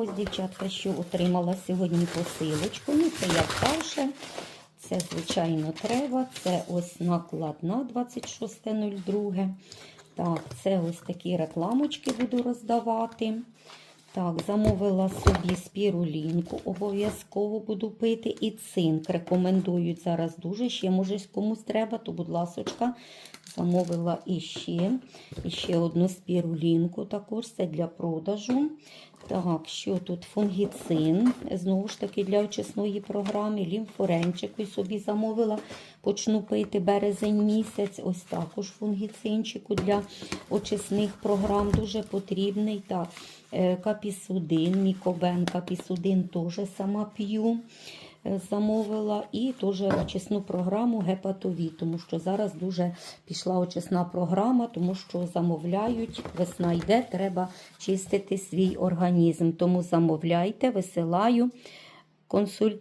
Ось, дівчатка, що отримала сьогодні посилочку. Ну, це як перше. Це, звичайно, треба. Це ось накладна 26.02. Так, це ось такі рекламочки буду роздавати. Так, замовила собі спірулінку, обов'язково буду пити. І цинк рекомендують зараз дуже. Ще, може, комусь треба, то, будь ласочка, замовила іще. Іще одну спірулінку, також це для продажу. Так, що тут фунгіцин, знову ж таки для очисної програми, лімфоренчику собі замовила. Почну пити березень місяць. Ось також фунгіцинчику для очисних програм дуже потрібний. Так, е, капісудин, мікобен, капісудин теж сама п'ю. е, Замовила і теж очисну програму гепатові, тому що зараз дуже пішла очисна програма, тому що замовляють, весна йде, треба чистити свій організм. Тому замовляйте, висилаю консуль...